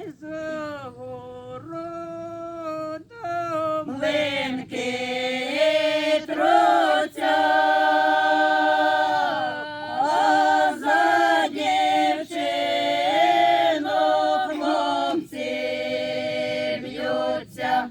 й за городом за дівчину хлопці б'ються.